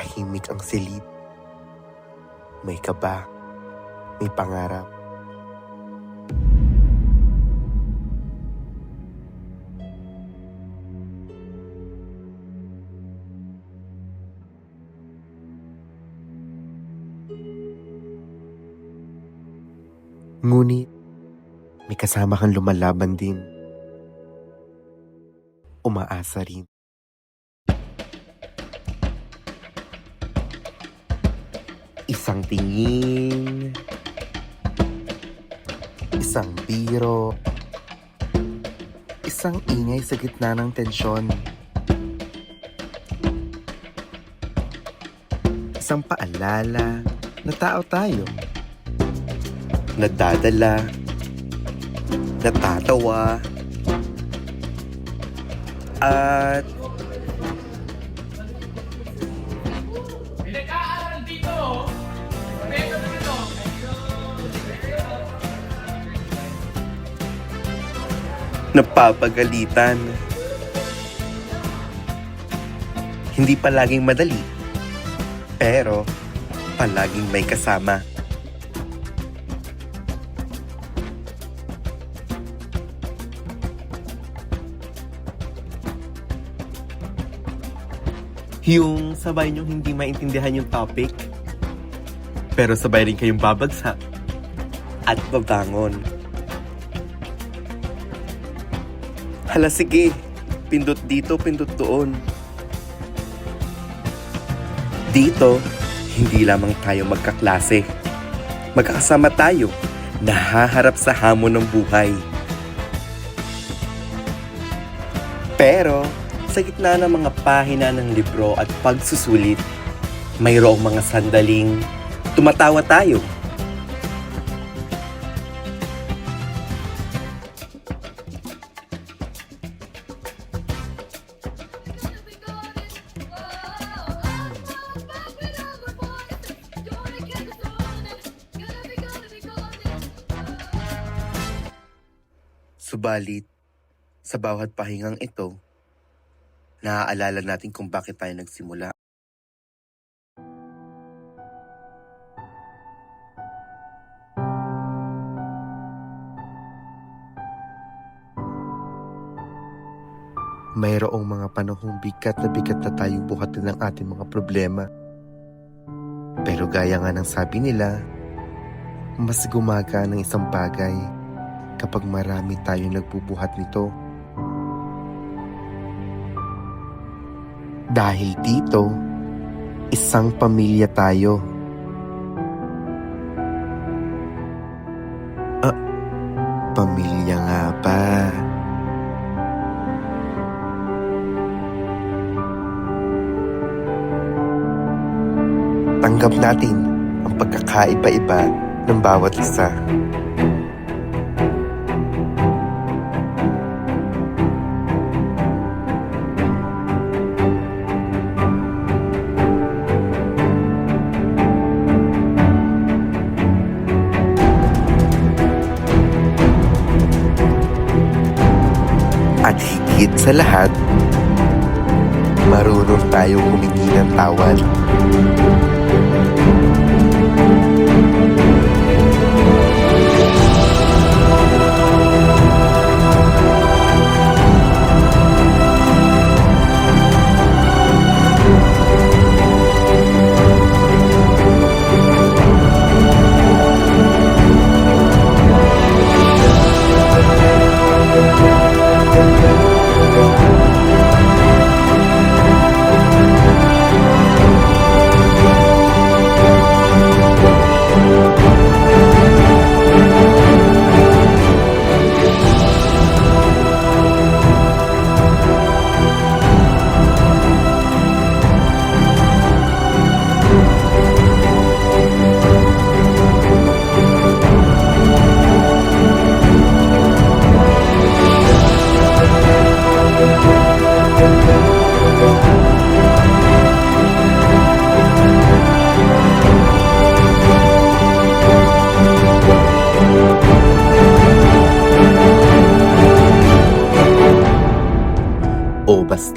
Tahimik ang silid. May kaba. May pangarap. Ngunit, may kasama kang lumalaban din. Umaasa rin. Isang tingin. Isang biro. Isang ingay sa gitna ng tensyon. Isang paalala na tao tayo. Nadadala. Natatawa. At napapagalitan. Hindi palaging madali, pero palaging may kasama. Yung sabay niyong hindi maintindihan yung topic, pero sabay rin kayong babagsak at babangon. Hala sige, pindot dito, pindot doon. Dito, hindi lamang tayo magkaklase. Magkakasama tayo, nahaharap sa hamon ng buhay. Pero, sa gitna ng mga pahina ng libro at pagsusulit, mayroong mga sandaling tumatawa tayo. Subalit, sa bawat pahingang ito, naaalala natin kung bakit tayo nagsimula. Mayroong mga panahong bigat na bigat na tayong buhatin ng ating mga problema. Pero gaya nga ng sabi nila, mas gumaga ng isang bagay kapag marami tayong nagbubuhat nito. Dahil dito, isang pamilya tayo. Ah, pamilya nga pa. Tanggap natin ang pagkakaiba-iba ng bawat isa. At higit sa lahat, marunong tayong humingi ng tawad. Música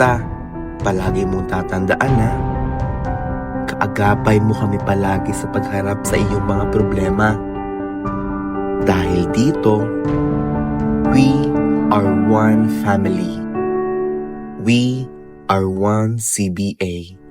basta, palagi mong tatandaan na agapay mo kami palagi sa pagharap sa iyong mga problema. Dahil dito, we are one family. We are one CBA.